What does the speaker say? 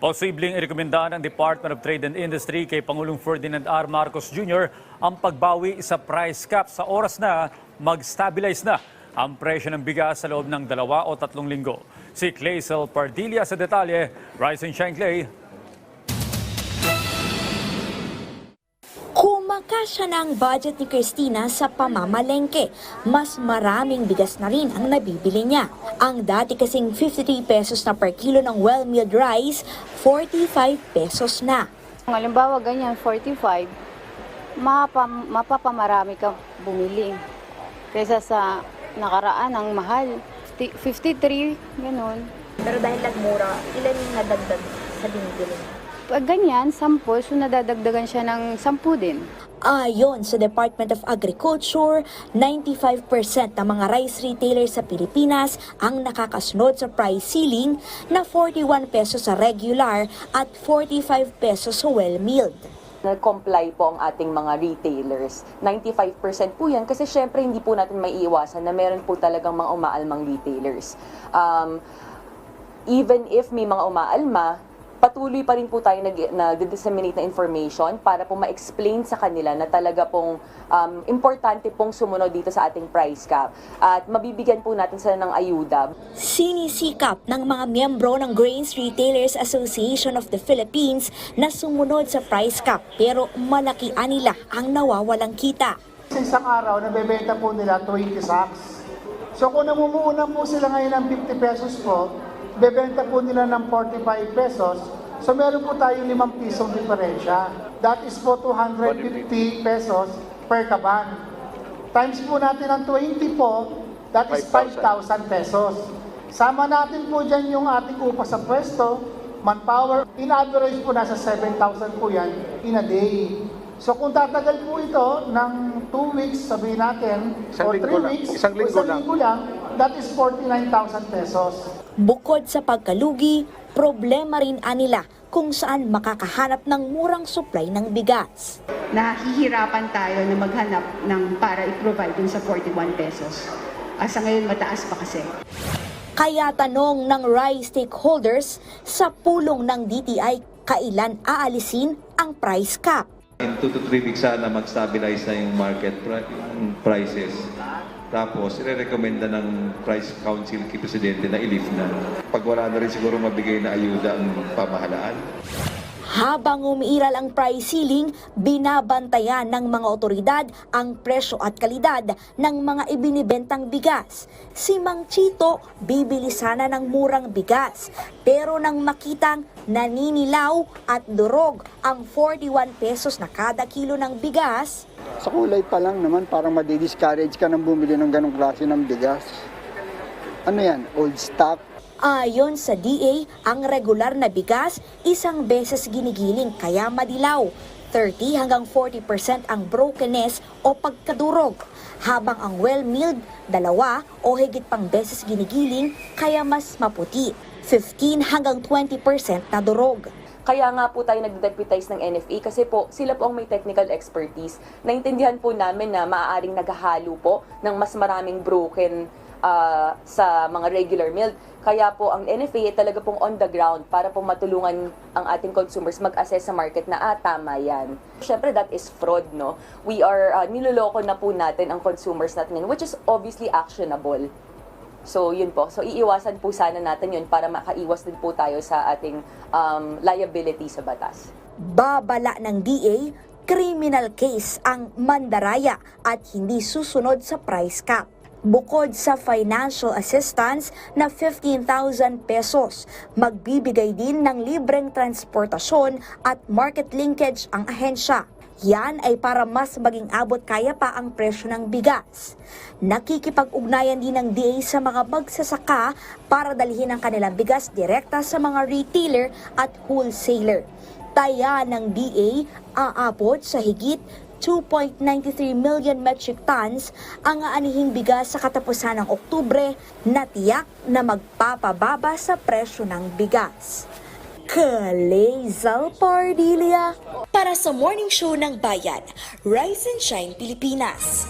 Posibleng irekomenda ng Department of Trade and Industry kay Pangulong Ferdinand R. Marcos Jr. ang pagbawi sa price cap sa oras na mag-stabilize na ang presyo ng bigas sa loob ng dalawa o tatlong linggo. Si Claysel Pardilla sa detalye. Rise and Shine Clay. Kumakasya na ang budget ni Christina sa pamamalengke. Mas maraming bigas na rin ang nabibili niya. Ang dati kasing 53 pesos na per kilo ng well-milled rice, 45 pesos na. Kung halimbawa ganyan, 45, mapa, mapapamarami ka bumili. Kaysa sa nakaraan, ang mahal. Ti- 53, ganun. Pero dahil nagmura, ilan yung nadagdag sa binibili? Pag ganyan, 10, so nadadagdagan siya ng 10 din. Ayon sa Department of Agriculture, 95% ng mga rice retailers sa Pilipinas ang nakakasunod sa price ceiling na 41 pesos sa regular at 45 pesos sa well-milled. nag-comply po ang ating mga retailers. 95% po yan kasi syempre hindi po natin maiiwasan na meron po talagang mga umaalmang retailers. Um, even if may mga umaalma, patuloy pa rin po tayo nag- nag-disseminate na information para po ma-explain sa kanila na talaga pong um, importante pong sumunod dito sa ating price cap. At mabibigyan po natin sila ng ayuda. Sinisikap ng mga miyembro ng Grains Retailers Association of the Philippines na sumunod sa price cap pero malaki nila ang nawawalang kita. Sa isang araw, nabebenta po nila 20 sacks. So kung namumuuna po sila ngayon ng 50 pesos po, bebenta po nila ng 45 pesos, so meron po tayo 5 pisong diferensya. That is po 250 pesos per kaban. Times po natin ang 20 po, that is 5,000 pesos. Sama natin po dyan yung ating upa sa pwesto, manpower, in average po nasa 7,000 po yan in a day. So kung tatagal po ito ng 2 weeks, sabihin natin, Isang or 3 linggo lang. weeks, Isang linggo isang lang. linggo lang, that is 49,000 pesos. Bukod sa pagkalugi, problema rin anila kung saan makakahanap ng murang supply ng bigas. nahihirapan tayo na maghanap ng para i-provide dun sa 41 pesos. Asa ngayon mataas pa kasi. Kaya tanong ng rice stakeholders sa pulong ng DTI kailan aalisin ang price cap. In 2 to 3 weeks sana mag-stabilize na yung market prices. Tapos, ire-recommenda ng Price Council kay Presidente na i-lift na. Pag wala na rin siguro mabigay na ayuda ang pamahalaan. Habang umiiral ang price ceiling, binabantayan ng mga otoridad ang presyo at kalidad ng mga ibinibentang bigas. Si Mang Chito, bibili sana ng murang bigas. Pero nang makitang naninilaw at durog ang 41 pesos na kada kilo ng bigas, Sa kulay pa lang naman, parang madi-discourage ka ng bumili ng ganong klase ng bigas. Ano yan? Old stock? Ayon sa DA, ang regular na bigas isang beses ginigiling kaya madilaw. 30 hanggang 40% ang brokenness o pagkadurog. Habang ang well-milled, dalawa o higit pang beses ginigiling kaya mas maputi. 15 hanggang 20% na durog. Kaya nga po tayo nag-deputize ng NFA kasi po sila po ang may technical expertise. Naintindihan po namin na maaaring naghahalo po ng mas maraming broken ah, sa mga regular milled. Kaya po ang NFA ay talaga pong on the ground para po matulungan ang ating consumers mag-assess sa market na ah, tama yan. Siyempre that is fraud, no? We are, ah, niloloko na po natin ang consumers natin which is obviously actionable. So, yun po. So, iiwasan po sana natin yun para makaiwas din po tayo sa ating um, liability sa batas. Babala ng DA, criminal case ang mandaraya at hindi susunod sa price cap. Bukod sa financial assistance na 15,000 pesos, magbibigay din ng libreng transportasyon at market linkage ang ahensya. Yan ay para mas maging abot kaya pa ang presyo ng bigas. Nakikipag-ugnayan din ng DA sa mga magsasaka para dalhin ang kanilang bigas direkta sa mga retailer at wholesaler. Taya ng DA aabot sa higit 2.93 million metric tons ang aanihing bigas sa katapusan ng Oktubre na tiyak na magpapababa sa presyo ng bigas. Kalezal Pardilia para sa Morning Show ng Bayan, Rise and Shine Pilipinas.